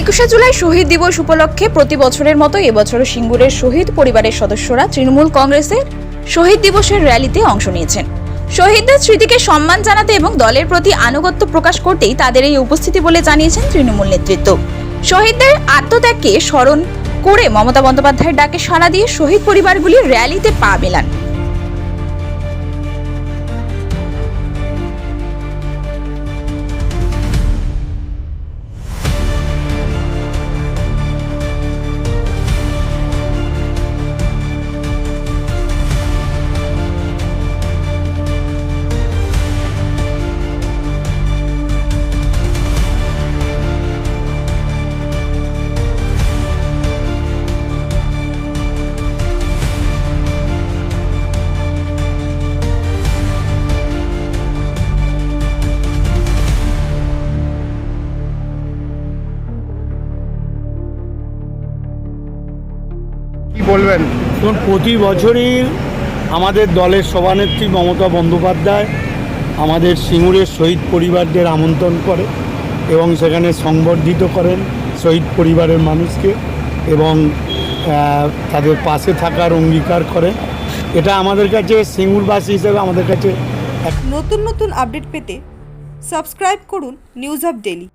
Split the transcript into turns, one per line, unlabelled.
একুশে জুলাই শহীদ দিবস উপলক্ষে প্রতি বছরের মতো এবছরও সিঙ্গুরের শহীদ পরিবারের সদস্যরা তৃণমূল কংগ্রেসের শহীদ দিবসের র্যালিতে অংশ নিয়েছেন। শহীদদের স্মৃতিকে সম্মান জানাতে এবং দলের প্রতি আনুগত্য প্রকাশ করতেই তাদের এই উপস্থিতি বলে জানিয়েছেন তৃণমূল নেতৃত্ব। শহীদদের আত্মত্যাগকে স্মরণ করে মমতা বন্দ্যোপাধ্যায়ের ডাকে সাড়া দিয়ে শহীদ পরিবারগুলি র্যালিতে পা মেলান।
বলবেন?
দেখুন প্রতি বছরই আমাদের দলের সভানেত্রী মমতা বন্দ্যোপাধ্যায় আমাদের সিঙ্গুরের শহীদ পরিবারদের আমন্ত্রণ করে এবং সেখানে সংবর্ধিত করেন শহীদ পরিবারের মানুষকে এবং তাদের পাশে থাকার অঙ্গীকার করেন। এটা আমাদের কাছে সিঙ্গুরবাসী হিসেবে আমাদের কাছে এক
নতুন নতুন আপডেট পেতে সাবস্ক্রাইব করুন নিউজ আপ ডেলি